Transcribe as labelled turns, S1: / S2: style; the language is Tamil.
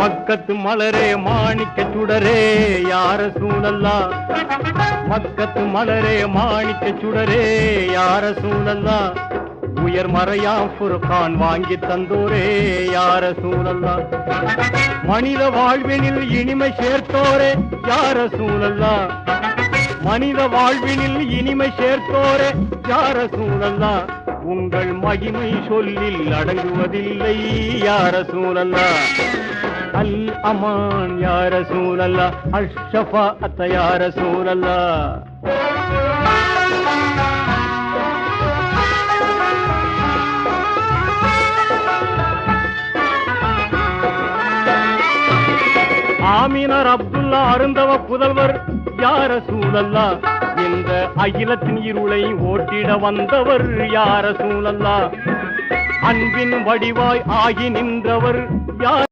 S1: மக்கத்து மலரே மாணிக்க சுடரே யார சூழல்லா? மக்கத்து மலரே மாணிக்க சுடரே யார சூழல்லா? உயர் மறையாம் ஃபுர்கான் வாங்கி தந்தோரே யார சூழல்லா? மனித வாழ்வினில் இனிமை சேர்த்தோரே யார சூழல்லா? மனித வாழ்வினில் இனிமை சேர்த்தோரே யார சூழல்லா? உங்கள் மகிமை சொல்லில் அடங்குவதில்லை. யார சூழல்லா? அல் அமான் யார சூழல்லா? அஷ்ஷபா அத்த யார சூழல்லா? ஆமீனர் அப்துல்லா அருந்தவ புதல்வர் யார சூழல்லா? இந்த அகிலத்தின் இருளை ஓட்டிட வந்தவர் யார சூழல்லா அன்பின் வடிவாய் ஆகி நின்றவர் யார்?